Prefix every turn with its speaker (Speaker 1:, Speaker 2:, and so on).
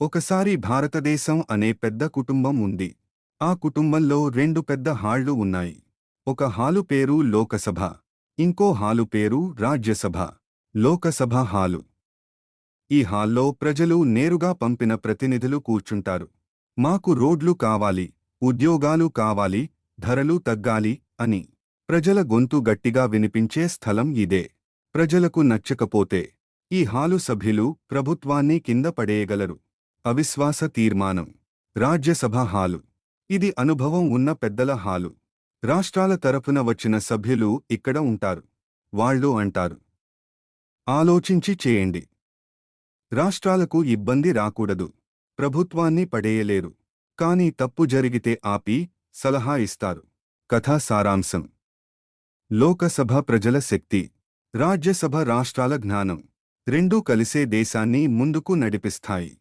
Speaker 1: ఒకసారి భారతదేశం అనే పెద్ద కుటుంబం ఉంది. ఆ కుటుంబంలో రెండు పెద్ద హాళ్ళు ఉన్నాయి. ఒక హాలు పేరు లోకసభ ఇంకో హాలు పేరు రాజ్యసభ. లోకసభ హాలు. ఈ హాల్లో ప్రజలు నేరుగా పంపిన ప్రతినిధులు కూర్చుంటారు. మాకు రోడ్లు కావాలి ఉద్యోగాలు కావాలి ధరలు తగ్గాలి అని. ప్రజల గొంతు గట్టిగా వినిపించే స్థలం ఇదే. ప్రజలకు నచ్చకపోతే ఈ హాలు సభ్యులు ప్రభుత్వాన్ని కింద పడేయగలరు. అవిశ్వాస తీర్మానం. రాజ్యసభ హాలు. ఇది అనుభవం ఉన్న పెద్దల హాలు. రాష్ట్రాల తరపున వచ్చిన సభ్యులు ఇక్కడ ఉంటారు. వాళ్ళు అంటారు. ఆలోచించి చేయండి. రాష్ట్రాలకు ఇబ్బంది రాకూడదు. ప్రభుత్వాన్ని పడేయలేరు. కాని తప్పు జరిగితే ఆపి సలహా ఇస్తారు. కథా సారాంశం. లోకసభ ప్రజల శక్తి. రాజ్యసభ రాష్ట్రాల జ్ఞానం. రెండూ కలిసే దేశాన్ని ముందుకు నడిపిస్తాయి.